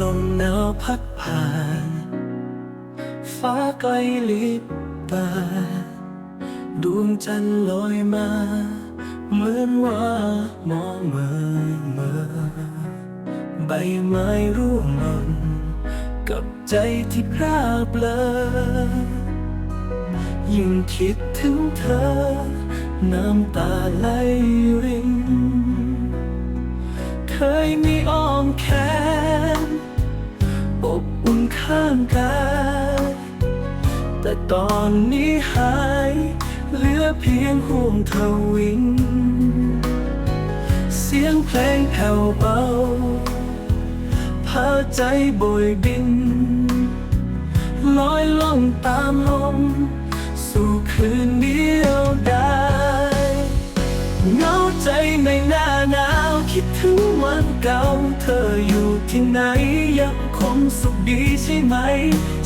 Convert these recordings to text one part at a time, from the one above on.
ลมหนาวพัดผ่าน ฟ้าไกลลิบตาดวงจันทร์ลอยมา เหมือนว่ามองเมื่อเมื่อใบไม้ร่วงหล่นกับใจที่พรากเบลอยิ่งคิดถึงเธอ น้ำตาไหลรินเคยมีอ้อมแขน อุ่นข้างกายแต่ตอนนี้หายเหลือเพียงห่วงเธอวิง เสียงเพลงแผ่วเบาพาใจโบยบิน ลอยล่องตามลม สู่คืนเดียวดายเงาใจในหน้าหนาว คิดถึงวันเก่า เธออยู่ที่ไหนยัง สุขดีใช่ไหม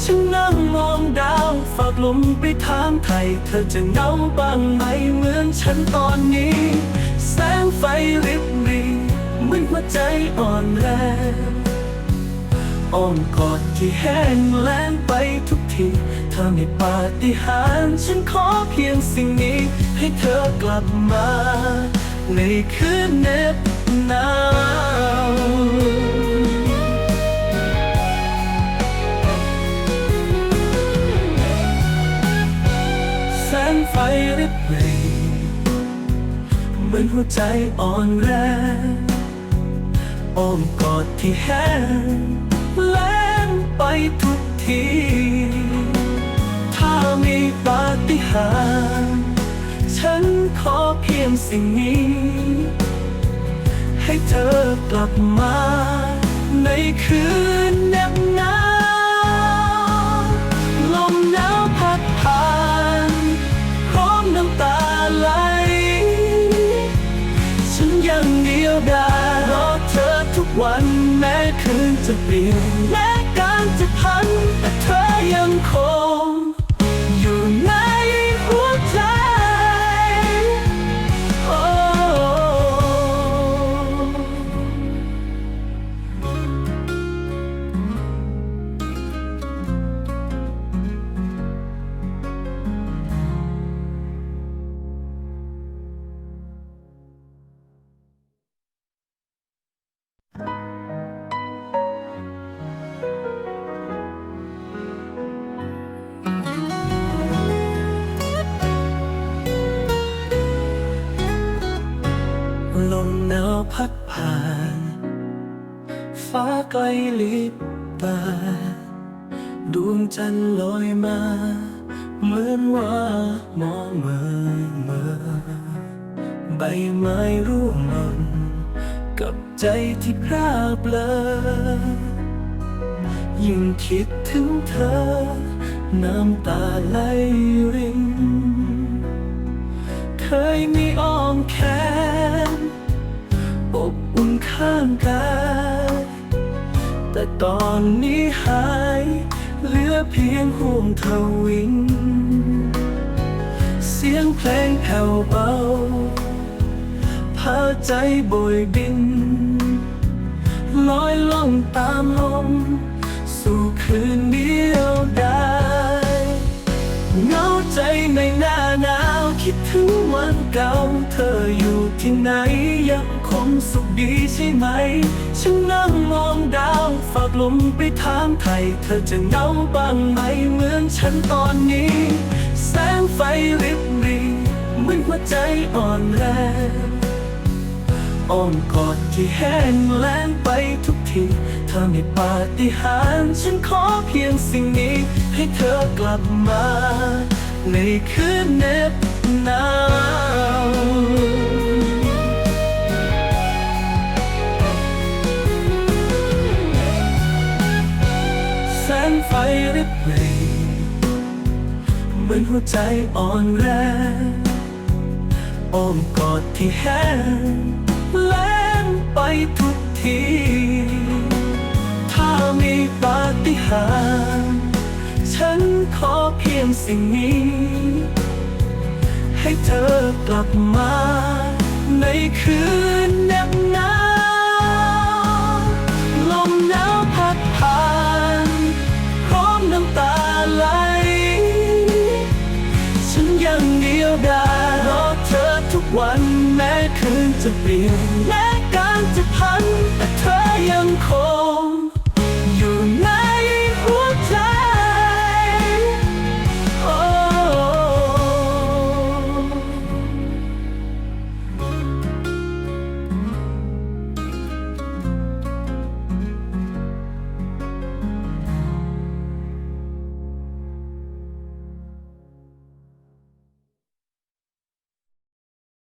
ฉันนั่งมองดาว ฝากลมไปถามไทย เธอจะเหงาบ้างไหมเหมือนฉันตอนนี้ แสงไฟริบหรีเหมือนหัวใจอ่อนแรงอ้อมกอดที่แห้งแล้งไปทุกที เธอไม่ปาฏิหาริย์ฉันขอเพียงสิ่งนี้ ให้เธอกลับมา ในคืนเน็บหนาว ริบหรีเหมือนหัวใจอ่อนแรงอ้อมกอดที่แห้งแล้งไปทุกที ถ้ามีปาฏิหาริย์ฉันขอเพียงสิ่งนี้ ให้เธอกลับมา ฉันยังเดียวดายรอเธอทุกวันแม้คืนจะเปลี่ยนแม้การจะพันแต่เธอยังคง ลมหนาวพัดผ่าน ฟ้าใกลลิบตา ดวงจันทร์ลอยมา เหมือนว่ามองเมื่อเมื่อใบไม้ร่วงหล่นกับใจที่พร่าเลอยิ่งคิดถึงเธอ น้ำตาไหลรินเคยมีอ้อมแขนอบอุ่น ข้างกายแต่ตอนนี้หายเหลือเพียงห่วงเธอวิง เสียงเพลงแผ่วเบาพาใจโบยบิน ลอยล่องตามลม สู่คืนเดียวดายเงาใจในหน้าหนาวคิดถึงวันเก่าเธออยู่ ที่ไหนยังคงสุขดีใช่ไหม ฉันนั่งมองดาวฝากลมไปถามไทย เธอจะเหงาบ้างไหมเหมือนฉันตอนนี้ แสงไฟริบหรีเหมือนหัวใจอ่อนแรงอ้อมกอดที่แห้งแล้งไปทุกที เธอไม่ปาฏิหาริย์ฉันขอเพียงสิ่งนี้ ให้เธอกลับมา ในคืนเน็บ มือนหัวใจอ่อนแรงอ้อมกอดที่แห้งแล้งไปทุกที ถ้ามีปาฏิหาริย์ฉันขอเพียงสิ่งนี้ ให้เธอกลับมาในคืน ฉันยังเดียวดายรอเธอทุกวันแม้คืนจะเปลี่ยนและการจะพันแต่เธอยังคง